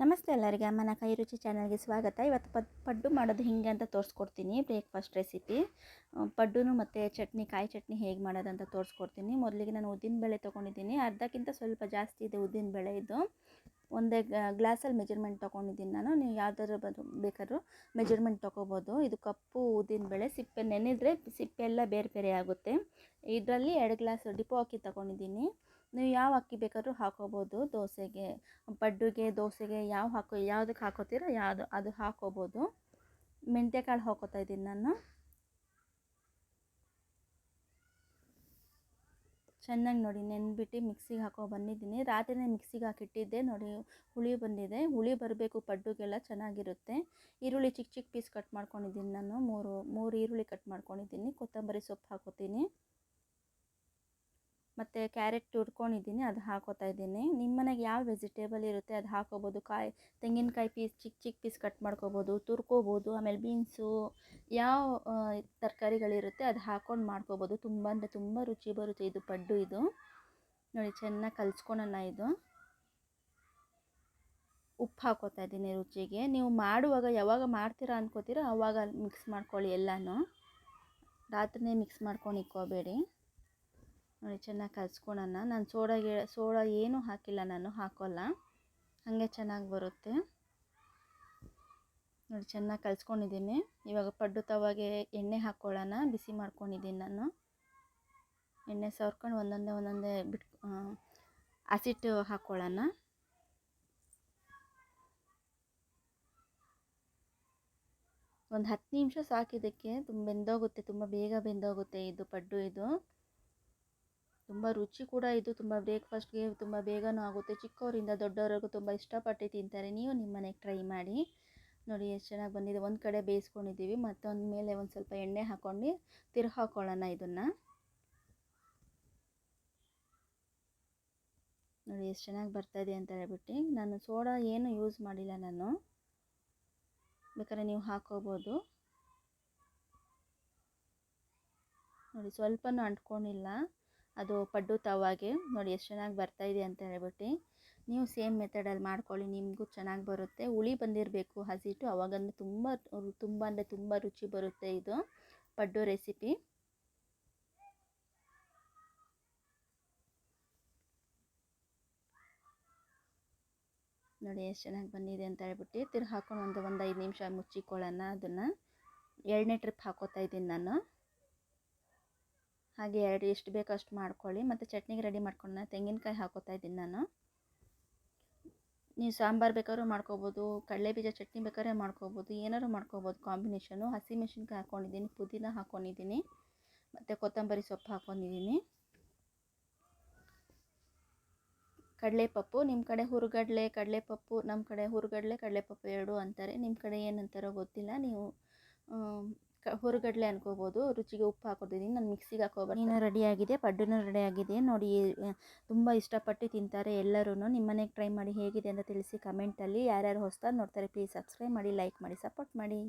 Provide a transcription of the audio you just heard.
ನಮಸ್ತೆ ಎಲ್ಲರಿಗೆ ಅಮ್ಮನ ಕೈ ರುಚಿ ಚಾನಲ್ಗೆ ಸ್ವಾಗತ. ಇವತ್ತು ಪದ್, ಪಡ್ಡು ಮಾಡೋದು ಹಿಂಗೆ ಅಂತ ತೋರಿಸ್ಕೊಡ್ತೀನಿ. Breakfast recipe. ಪಡ್ಡು ಮತ್ತು ಚಟ್ನಿ, ಕಾಯಿ ಚಟ್ನಿ ಹೇಗೆ ಮಾಡೋದಂತ ತೋರಿಸ್ಕೊಡ್ತೀನಿ. ಮೊದಲಿಗೆ ನಾನು ಉದ್ದಿನಬೇಳೆ ತೊಗೊಂಡಿದ್ದೀನಿ. ಅರ್ಧಕ್ಕಿಂತ ಸ್ವಲ್ಪ ಜಾಸ್ತಿ ಇದೆ ಉದ್ದಿನಬೇಳೆ ಇದು. ಒಂದೇ ಗ್ಲಾಸಲ್ಲಿ ಮೆಜರ್ಮೆಂಟ್ ತೊಗೊಂಡಿದ್ದೀನಿ ನಾನು. ನೀವು ಯಾವ್ದಾದ್ರು ಬದು, ಬೇಕಾದ್ರೂ ಮೆಜರ್ಮೆಂಟ್ ತೊಗೋಬೋದು. ಇದು ಕಪ್ಪು ಉದ್ದಿನಬೇಳೆ ಸಿಪ್ಪೆ ನೆನೆದ್ರೆ ಸಿಪ್ಪೆ ಎಲ್ಲ ಬೇರೆ ಬೇರೆ ಆಗುತ್ತೆ. ಇದರಲ್ಲಿ ಎರಡು ಗ್ಲಾಸ್ ಡಿಪೋ ಅಕ್ಕಿ ತೊಗೊಂಡಿದ್ದೀನಿ. ನೀವು ಯಾವ ಅಕ್ಕಿ ಬೇಕಾದ್ರೂ ಹಾಕೋಬೋದು. ದೋಸೆಗೆ, ಪಡ್ಡುಗೆ, ದೋಸೆಗೆ ಯಾವ ಹಾಕೋ ಯಾವುದಕ್ಕೆ ಹಾಕೋತೀರೋ ಯಾವುದು, ಅದು ಹಾಕೋಬೋದು. ಮೆಂತ್ಯಕಾಳು ಹಾಕೋತಾ ಇದ್ದೀನಿ ನಾನು. ಚೆನ್ನಾಗಿ ನೋಡಿ ನೆನ್ಬಿಟ್ಟು ಮಿಕ್ಸಿಗೆ ಹಾಕೋ ಬಂದಿದ್ದೀನಿ. ರಾತ್ರಿನೇ ಮಿಕ್ಸಿಗೆ ಹಾಕಿಟ್ಟಿದ್ದೆ ನೋಡಿ ಹುಳಿ ಬಂದಿದೆ. ಹುಳಿ ಬರಬೇಕು, ಪಡ್ಡುಗೆಲ್ಲ ಚೆನ್ನಾಗಿರುತ್ತೆ. ಈರುಳ್ಳಿ ಚಿಕ್ಕ ಚಿಕ್ಕ ಪೀಸ್ ಕಟ್ ಮಾಡ್ಕೊಂಡಿದ್ದೀನಿ ನಾನು. ಮೂರು ಮೂರು ಈರುಳ್ಳಿ ಕಟ್ ಮಾಡ್ಕೊಂಡಿದ್ದೀನಿ. ಕೊತ್ತಂಬರಿ ಸೊಪ್ಪು ಹಾಕೋತೀನಿ. ಮತ್ತು ಕ್ಯಾರೆಟ್ ತುರ್ಕೊಂಡಿದ್ದೀನಿ ಅದು ಹಾಕೋತಾ ಇದ್ದೀನಿ. ನಿಮ್ಮ ಮನೆಗೆ ಯಾವ ವೆಜಿಟೇಬಲ್ ಇರುತ್ತೆ ಅದು ಹಾಕೋಬೋದು. ಕಾಯಿ, ತೆಂಗಿನಕಾಯಿ ಪೀಸ್ ಚಿಕ್ಕ ಚಿಕ್ಕ ಪೀಸ್ ಕಟ್ ಮಾಡ್ಕೋಬೋದು, ತುರ್ಕೋಬೋದು, ಆಮೇಲೆ ಬೀನ್ಸು, ಯಾವ ತರಕಾರಿಗಳಿರುತ್ತೆ ಅದು ಹಾಕ್ಕೊಂಡು ಮಾಡ್ಕೋಬೋದು. ತುಂಬ ಅಂದರೆ ತುಂಬ ರುಚಿ ಬರುತ್ತೆ ಇದು, ಪಡ್ಡು ಇದು. ನೋಡಿ, ಚೆನ್ನಾಗಿ ಕಲಿಸ್ಕೊಳೋಣ ಇದು. ಉಪ್ಪು ಹಾಕೋತಾ ಇದ್ದೀನಿ ರುಚಿಗೆ. ನೀವು ಮಾಡುವಾಗ, ಯಾವಾಗ ಮಾಡ್ತೀರಾ ಅನ್ಕೋತೀರೋ, ಅವಾಗ ಮಿಕ್ಸ್ ಮಾಡ್ಕೊಳ್ಳಿ ಎಲ್ಲನೂ. ರಾತ್ರಿನೇ ಮಿಕ್ಸ್ ಮಾಡ್ಕೊಂಡು ಇಕ್ಕೋಬೇಡಿ. ನೋಡಿ, ಚೆನ್ನಾಗಿ ಕಲಿಸ್ಕೊಳೋಣ ನಾನು ಸೋಡಾಗೆ ಸೋಡಾ ಏನೂ ಹಾಕಿಲ್ಲ ನಾನು, ಹಾಕೋಲ್ಲ. ಹಾಗೆ ಚೆನ್ನಾಗಿ ಬರುತ್ತೆ. ನೋಡಿ, ಚೆನ್ನಾಗಿ ಕಲಿಸ್ಕೊಂಡಿದ್ದೀನಿ. ಇವಾಗ ಪಡ್ಡು ತವಾಗೆ ಎಣ್ಣೆ ಹಾಕ್ಕೊಳ್ಳೋಣ ಬಿಸಿ ಮಾಡ್ಕೊಂಡಿದ್ದೀನಿ ನಾನು. ಎಣ್ಣೆ ಸವರ್ಕೊಂಡು ಒಂದೊಂದೇ ಒಂದೊಂದೇ ಬಿಟ್ ಹಸಿಟ್ಟು ಹಾಕ್ಕೊಳ್ಳೋಣ ಒಂದು ಹತ್ತು ನಿಮಿಷ ಸಾಕಿದ್ದಕ್ಕೆ ತುಂಬ ಬೆಂದೋಗುತ್ತೆ, ತುಂಬ ಬೇಗ ಬೆಂದೋಗುತ್ತೆ ಇದು ಪಡ್ಡು ಇದು. ತುಂಬ ರುಚಿ ಕೂಡ ಇದು ತುಂಬ ಬ್ರೇಕ್ಫಾಸ್ಟ್ಗೆ ತುಂಬ ಬೇಗನೂ ಆಗುತ್ತೆ. ಚಿಕ್ಕವರಿಂದ ದೊಡ್ಡವರೆಗೂ ತುಂಬ ಇಷ್ಟಪಟ್ಟು ತಿಂತಾರೆ. ನೀವು ನಿಮ್ಮ ಮನೆಗೆ ಟ್ರೈ ಮಾಡಿ. ನೋಡಿ, ಎಷ್ಟು ಚೆನ್ನಾಗಿ ಬಂದಿದೆ. ಒಂದು ಕಡೆ ಬೇಯಿಸ್ಕೊಂಡಿದ್ದೀವಿ. ಮತ್ತೊಂದು ಮೇಲೆ ಒಂದು ಸ್ವಲ್ಪ ಎಣ್ಣೆ ಹಾಕ್ಕೊಂಡು ತಿರು ಹಾಕ್ಕೊಳ್ಳೋಣ ಇದನ್ನು. ನೋಡಿ, ಎಷ್ಟು ಚೆನ್ನಾಗಿ ಬರ್ತಾಯಿದೆ ಅಂತ ಹೇಳ್ಬಿಟ್ಟು. ನಾನು ಸೋಡಾ ಏನು ಯೂಸ್ ಮಾಡಿಲ್ಲ ನಾನು. ಬೇಕಾದ್ರೆ ನೀವು ಹಾಕೋಬೋದು. ನೋಡಿ, ಸ್ವಲ್ಪನೂ ಅಂಟ್ಕೊಂಡಿಲ್ಲ. ಅದು ಪಡ್ಡು ತವಾಗೆ ನೋಡಿ ಎಷ್ಟು ಚೆನ್ನಾಗಿ ಬರ್ತಾ ಇದೆ ಅಂತ ಹೇಳ್ಬಿಟ್ಟು. ನೀವು ಸೇಮ್ ಮೆಥಡಲ್ಲಿ ಮಾಡ್ಕೊಳ್ಳಿ, ನಿಮಗೂ ಚೆನ್ನಾಗಿ ಬರುತ್ತೆ. ಹುಳಿ ಬಂದಿರಬೇಕು, ಹಸಿಟ್ಟು. ಅವಾಗಂದ್ರೆ ತುಂಬ ತುಂಬ ಅಂದರೆ ತುಂಬ ರುಚಿ ಬರುತ್ತೆ ಇದು ಪಡ್ಡು ರೆಸಿಪಿ ನೋಡಿ ಎಷ್ಟು ಚೆನ್ನಾಗಿ ಬಂದಿದೆ ಅಂತ ಹೇಳ್ಬಿಟ್ಟು ತಿರ್ಗಿ ಹಾಕೊಂಡು ಒಂದು ಒಂದು ಐದು ನಿಮಿಷ ಮುಚ್ಚಿಕೊಳ್ಳೋಣ ಅದನ್ನು. ಎರಡನೇ ಟ್ರಿಪ್ ಹಾಕೋತಾ ಇದ್ದೀನಿ ನಾನು. ಹಾಗೆ ಎರಡು ಎಷ್ಟು ಬೇಕೋ ಅಷ್ಟು ಮಾಡ್ಕೊಳ್ಳಿ. ಮತ್ತು ಚಟ್ನಿಗೆ ರೆಡಿ ಮಾಡ್ಕೊಂಡು ತೆಂಗಿನಕಾಯಿ ಹಾಕೋತಾ ಇದ್ದೀನಿ ನಾನು. ನೀವು ಸಾಂಬಾರು ಬೇಕಾದ್ರು ಮಾಡ್ಕೋಬೋದು, ಕಡಲೆ ಬೀಜ ಚಟ್ನಿ ಬೇಕಾದ್ರೆ ಮಾಡ್ಕೋಬೋದು, ಏನಾದ್ರು ಮಾಡ್ಕೋಬೋದು ಕಾಂಬಿನೇಷನು ಹಸಿಮೆಣ್ಸಿನ್ಕಾಯಿ ಹಾಕ್ಕೊಂಡಿದ್ದೀನಿ ಪುದೀನ ಹಾಕ್ಕೊಂಡಿದ್ದೀನಿ ಮತ್ತು ಕೊತ್ತಂಬರಿ ಸೊಪ್ಪು ಹಾಕ್ಕೊಂಡಿದ್ದೀನಿ ಕಡಲೆಪಪ್ಪು ನಿಮ್ಮ ಕಡೆ ಹುರುಗಡಲೆ, ಕಡಲೆಪಪ್ಪು ನಮ್ಮ ಕಡೆ ಹುರುಗಡಲೆ, ಕಡಲೆಪಪ್ಪು ಎರಡು ಅಂತಾರೆ. ನಿಮ್ಮ ಕಡೆ ಏನಂತಾರೋ ಗೊತ್ತಿಲ್ಲ. ನೀವು ಹುರುಗಡ್ಲೆ ಅನ್ಕೋಬೋದು, ರುಚಿಗೆ ಉಪ್ಪು ಹಾಕೋತಿದ್ದೀನಿ ನಾನು ಮಿಕ್ಸಿಗೆ ಹಾಕೋಬೋದು ನೀನು ರೆಡಿಯಾಗಿದೆ, ಪಡ್ಡುನೂ ರೆಡಿಯಾಗಿದೆ. ನೋಡಿ ತುಂಬ ಇಷ್ಟಪಟ್ಟು ತಿಂತಾರೆ ಎಲ್ಲರೂ ನಿಮ್ಮ ಮನೆಗೆ ಟ್ರೈ ಮಾಡಿ ಹೇಗಿದೆ ಅಂತ ತಿಳಿಸಿ ಕಮೆಂಟಲ್ಲಿ. ಯಾರ್ಯಾರು ಹೊಸ್ದಾಗಿ ನೋಡ್ತಾರೆ, ಪ್ಲೀಸ್ ಸಬ್ಸ್ಕ್ರೈಬ್ ಮಾಡಿ, ಲೈಕ್ ಮಾಡಿ, ಸಪೋರ್ಟ್ ಮಾಡಿ.